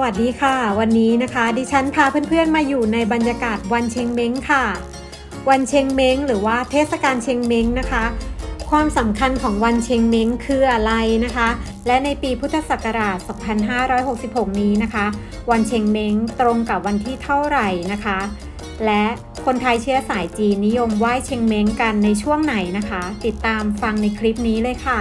วัสดีค่ะ วันนี้นะคะ ดิฉันพาเพื่อนๆมาอยู่ในบรรยากาศวันเชงเม้งค่ะ วันเชงเม้งหรือว่าเทศกาลเชงเม้งนะคะ ความสำคัญของวันเชงเม้งคืออะไรนะคะ และในปีพุทธศักราช 2566 นี้นะคะ วันเชงเม้งตรงกับวันที่เท่าไหร่นะคะ และคนไทยเชื้อสายจีนนิยมไหว้เชงเม้งกันในช่วงไหนนะคะ ติดตามฟังในคลิปนี้เลยค่ะ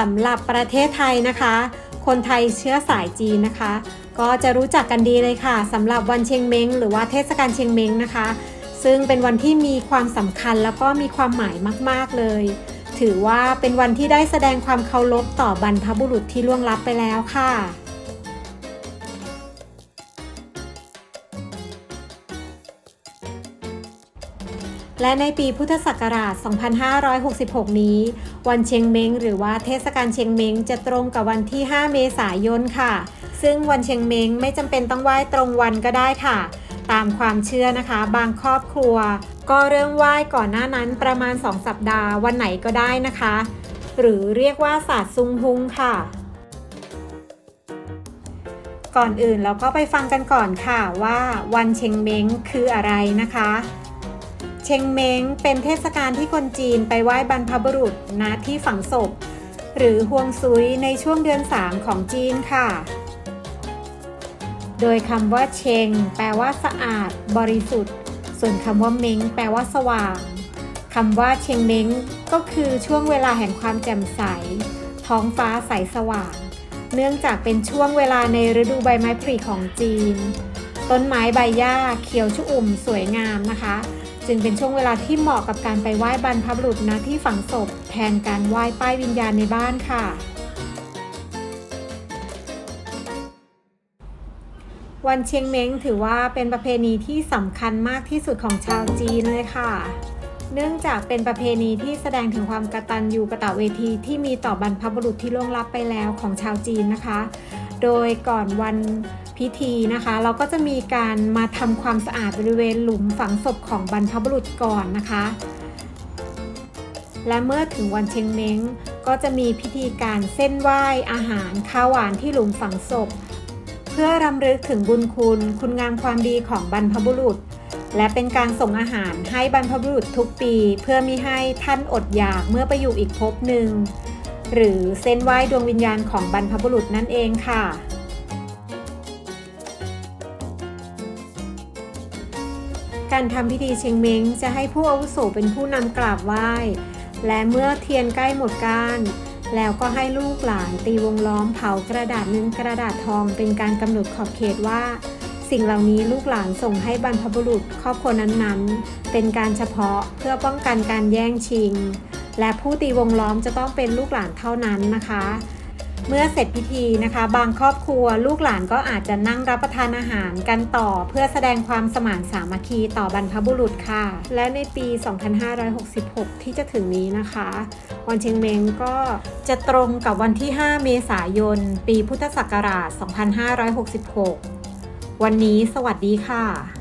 สำหรับประเทศไทยนะคะ คนไทยเชื้อสายจีนนะคะ ก็จะรู้จักกันดีเลยค่ะสำหรับวันเชงเม้งหรือว่าเทศกาลเชงเม้งนะคะ ซึ่งเป็นวันที่มีความสำคัญแล้วก็มีความหมายมาก ๆ เลย ถือว่าเป็นวันที่ได้แสดงความเคารพต่อบรรพบุรุษที่ล่วงลับไปแล้วค่ะ และในปีพุทธศักราช 2566 นี้ วันเชงเม้งหรือว่าเทศกาลเชงเม้งจะตรงกับวันที่ 5 เมษายนค่ะ ซึ่งวันเชงเม้งไม่จำเป็นต้องไหว้ตรงวันก็ได้ค่ะ ตามความเชื่อนะคะ บางครอบครัว ก็เริ่มไหว้ก่อนหน้านั้นประมาณ 2 สัปดาห์วันไหนก็ได้นะคะ หรือเรียกว่าศาสตร์ซุงฮุงค่ะก่อนอื่นเราก็ไปฟังกันก่อนค่ะว่าวันเชงเม้งคืออะไรนะคะ เชงเม้งเป็นเทศกาลที่คนจีนไปไหว้บรรพบุรุษณที่ฝังศพ หรือฮวงซุยในช่วงเดือน 3 ของจีนค่ะ โดยคำว่าเชง แปลว่าสะอาด บริสุทธิ์ ส่วนคำว่าเม้งแปลว่าสว่างคำว่าเชงเม้งก็คือช่วงเวลาแห่งความแจ่มใส ท้องฟ้าใสสว่าง เนื่องจากเป็นช่วงเวลาในฤดูใบไม้ผลิของจีน ต้นไม้ใบหญ้าเขียวชุ่มสวยงามนะคะ จึงเป็นช่วงเวลาที่เหมาะกับการไปไหว้บรรพบุรุษณที่ฝังศพแทนการไหว้ป้ายวิญญาณในบ้านค่ะ วันเชียงเม้งถือว่าเป็นประเพณีที่สำคัญมากที่สุดของชาวจีนเลยค่ะ เนื่องจากเป็นประเพณีที่แสดงถึงความกตัญญูกตเวทีที่มีต่อบรรพบุรุษที่ล่วงลับไปแล้วของชาวจีนนะคะ โดยก่อนวัน พิธีนะคะ เราก็จะมีการมาทำความสะอาดบริเวณหลุมฝังศพของบรรพบุรุษก่อนนะคะ และเมื่อถึงวันเชงเม้งก็จะมีพิธีการเส้นไหว้อาหารข้าวหวานที่หลุมฝังศพ เพื่อรำลึกถึงบุญคุณ คุณงามความดีของบรรพบุรุษ และเป็นการส่งอาหารให้บรรพบุรุษทุกปี เพื่อมิให้ท่านอดอยากเมื่อไปอยู่อีกภพหนึ่งหรือเส้นไหว้ดวงวิญญาณของบรรพบุรุษนั่นเองค่ะ การทำพิธีเชงเม้งจะให้ผู้อาวุโสเป็นผู้นำกราบไหว้ และเมื่อเทียนใกล้หมดก้าน แล้วก็ให้ลูกหลานตีวงล้อมเผากระดาษเงินกระดาษทองเป็นการกำหนดขอบเขตว่า สิ่งเหล่านี้ลูกหลานส่งให้บรรพบุรุษครอบครัวนั้นๆ เป็นการเฉพาะเพื่อป้องกันการแย่งชิง และผู้ตีวงล้อมจะต้องเป็นลูกหลานเท่านั้นนะคะ เมื่อเสร็จพิธีนะคะ บางครอบครัวลูกหลานก็อาจจะนั่งรับประทานอาหารกันต่อ เพื่อแสดงความสมานสามัคคีต่อบรรพบุรุษค่ะ และในปี 2566 ที่จะถึงนี้นะคะ วันเชียงเมงก็จะตรงกับวันที่ 5 เมษายน ปีพุทธศักราช 2566 วันนี้สวัสดีค่ะ